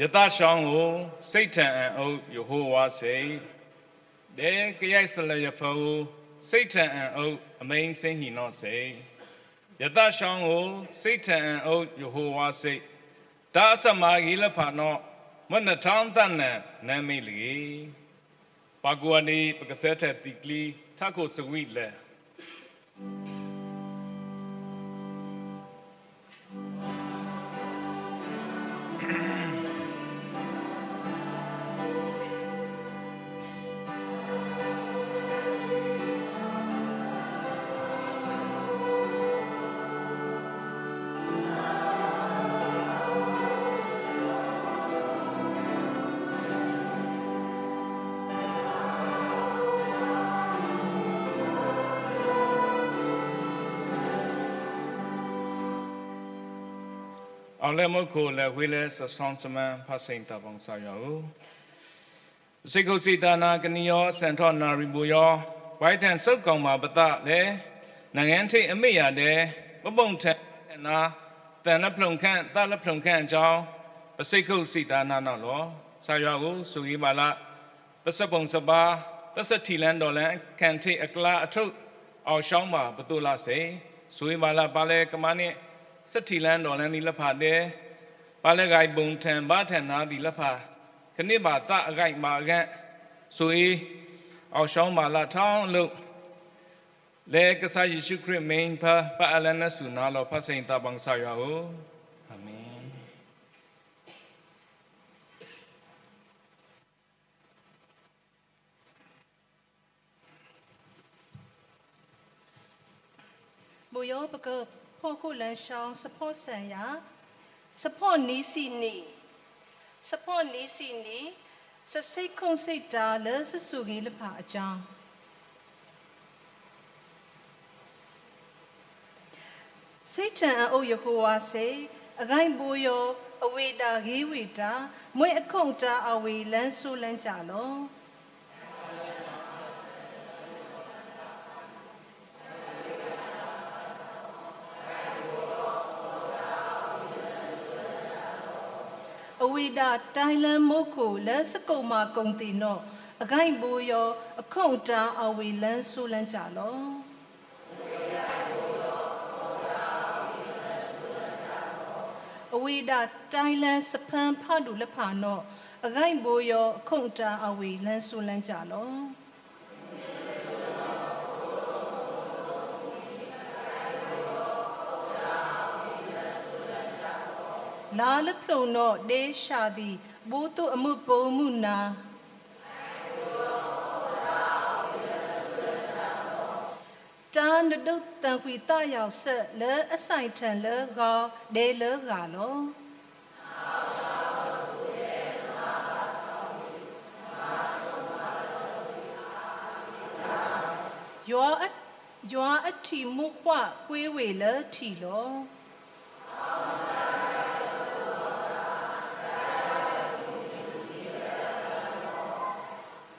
ယတရှောင်းကိုစိတ်ထံအံ့ဩယေဟောဝါစိတ်ဒေကရိုက်ဆလယဖောစိတ်ထံအံ့ဩအမိန်စင်းဟီနောစိတ်ယတရှောင်းကိုစိတ်ထံအံ့ဩယေဟောဝါစိတ်ဒါအစမာဂီလဖာနောမနထောင်းတန်နံနာမိလီပါကွာနီပကစက်တဲ့တိကလီထခုစဝိလဲ အောင်လည်းမဟုတ်ကိုလည်းဝေးလဲစဆောင်စမန်ဖတ်စိန်တပောင်စာရောစိတ်ကုစိတာနာကနိယောစံထောနာရီဘူယောဝိုက်တန်စုတ်ကောင်မှာပတလေနိုင်ငံထိတ်အမိရတဲ့ပပုံထန်ထန်နာတန်နဖလုံခန့်တလဖလုံခန့်အကြောင်းပစိတ်ကုစိတာနာနော်လောစာရောကိုစုရေးပါလားပစပုံစပါပစတီလန်ဒေါ်လန်ခံထိတ်အကလာအထုပ်အောင်ရှောင်းပါဘတူလာစေစုရေးပါလားပါလေကမန စ်စတိလန်တော်လန်ဒီလက်ဖာတဲ့ပါလက်ဂိုင်ဘုံထံဘာထံနာဒီလက်ဖာခဏိပါတအဂိုင်မာကန့်ဆိုအေးအောင်ရှောင်းမာလာထောင်းလို့လေကစားယေရှုခရစ်မိန်ဖာပါအလန်နဆုနာလောဖတ်စိန်တပန်းဆာယောအာမင်မူယောပက ဖို့ခုလန်ရှောင်းစဖို့ဆန်ယာစဖို့နီစီနီစဖို့နီစီနီစစိတ်ခုံစိတ်တာလဲစဆူကြီးလဖာအကြောင်းစိတ်ထံအုပ်ယဟောဝါစေအကိုင်းဘူယောအဝေတာဂေးဝေတာမွေအခုံတာအဝေလန်းဆူလန်းကြလော အဝိဒတိုင်လန်မို့ကိုလက်စကုံမာကုံတီနော့အကိုင်ဘူယောအခုံတာအဝေလန်းဆူလန်းကြလောအဝိဒတိုင်လန်စဖန်ဖဒူလက်ဖာနော့အကိုင်ဘူယောအခုံတာအဝေလန်းဆူလန်းကြလော လာလဖလုံနော့ဒေရှာသည်ဘူတုအမှုပုံမှုနာတာနဒုတ်တန်ခွေတရောက်ဆက်လဲအဆိုင်ထန်လဲကောဒဲလဲကလောယောအယောအထီမှုခွကွေးဝေလထီလော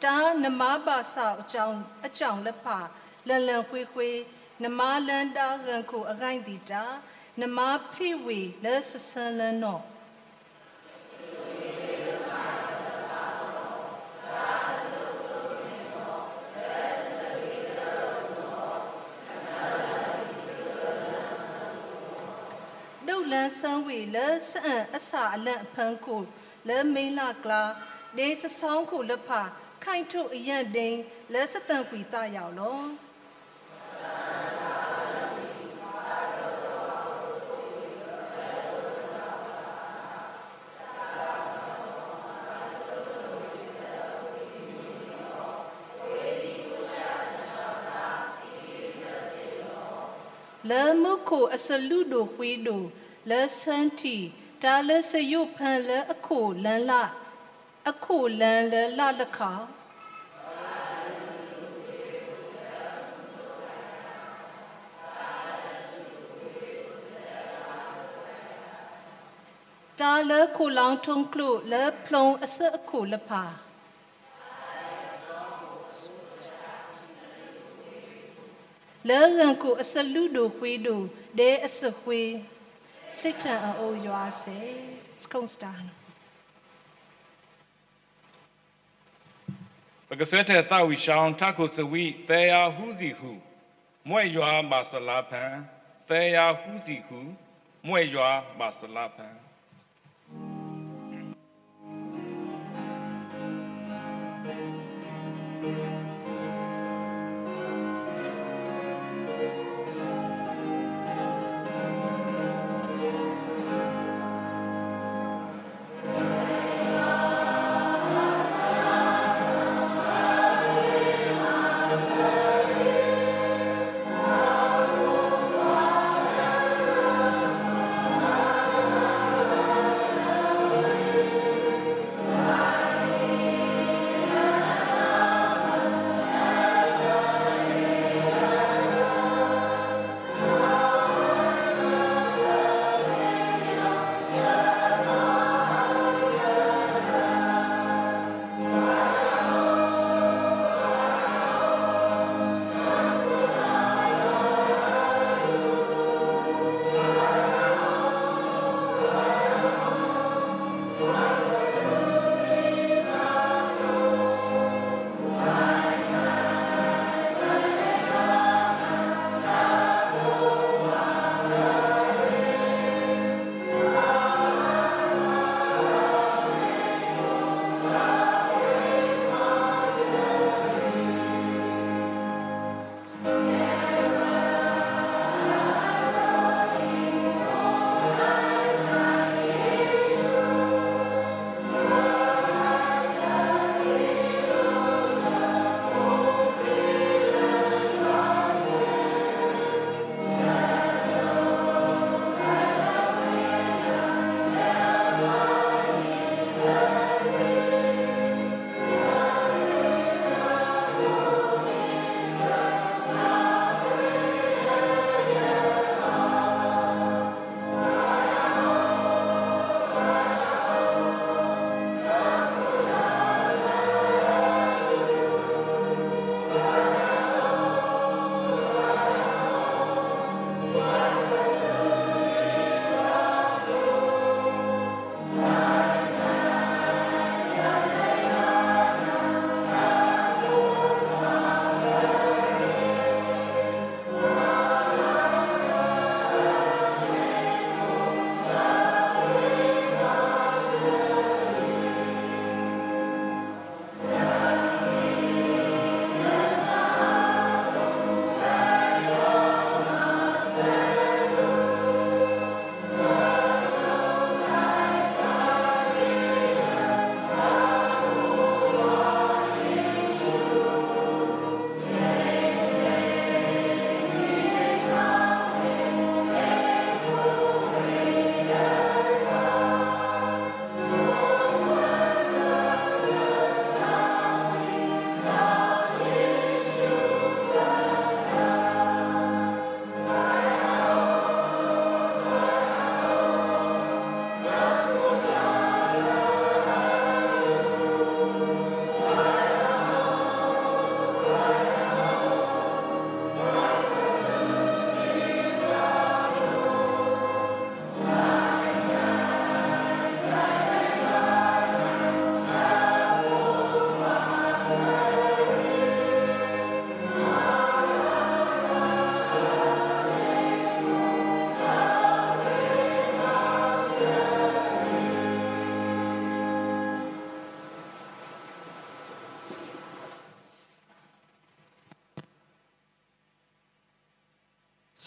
တာနမပါဆောက်အကြောင်းအကြောင်းလက်ဖလန်လန်ခွေးခွေးနမလန်တာရန်ခုအကိုင်းတီတာနမဖိဝေလဲဆဆန်လန်နောဒုတ်လန်းဆန်းဝေလစအံအစာအလန့်အဖန်းကိုလဲမိန်လာကလာဒေစဆောင်းကိုလက်ဖ ခိုင်ထုတ်အရန်တိန်လဲစတန်ကွီတရောက်လောလဲမခုအစလူဒိုခွေးဒိုလဲဆန်းတီဒါလဲစယုဖန်လဲအခုလန်လာ အခုလန်လဲလာလက်ခါဒါလဲခုလောင်ထုံကလုလဲဖလုံအစအခုလဖာလဲရန်ကိုအစလူဒိုခွေးဒိုဒဲအစခွေးစိတ်ထံအိုရွာစေစကုံစတာန ကစက်တဲ့တာဝီရှောင်းထခုစဝီသေယာဟူးစီဟုမွဲ့ရွာပါစလာဖန်သေယာဟူးစီဟုမွဲ့ရွာပါစလာဖန်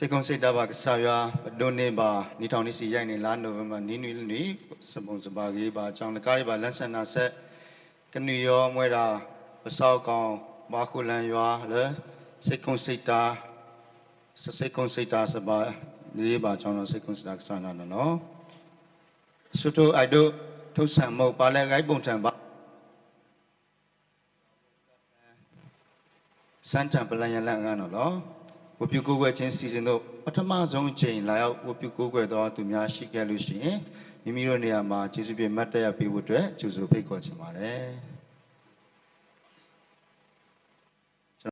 စေကုံစိတ်တဘာကစားရွာပဒုန်နေပါနေထောင်နေစီရိုက်နေလာနိုဝင်ဘာနီနွေနီစပုံစပါကြီးပါအကြောင်းတကားရပါလန်ဆန်နာဆက်ကနူရောမွဲတာပစောက်ကောင်ဘာခုလန်ရွာလေစေကုံစိတ်တာစစေကုံစိတ်တာစပါလေးပါအကြောင်းတော့စေကုံစိတ်တာကစားနာနော်ဆုတိုအိုက်ဒိုထုတ်ဆံမုတ်ပါလဲဂိုင်းပုံထံပါစန်ချံပလန်ရလန်ကနော် ဝပြုကိုးကွယ်ခြင်းစီစဉ်တို့ပထမဆုံးအချိန်လာရောက်ဝပြုကိုးကွယ်တော်သူများရှိခဲ့လို့ရှိရင်မိမိတို့နေရာမှာကျေးဇူးပြုမတ်တက်ရပေးဖို့အတွက်ကျေးဇူးဖိတ်ခေါ်ချင်ပါတယ်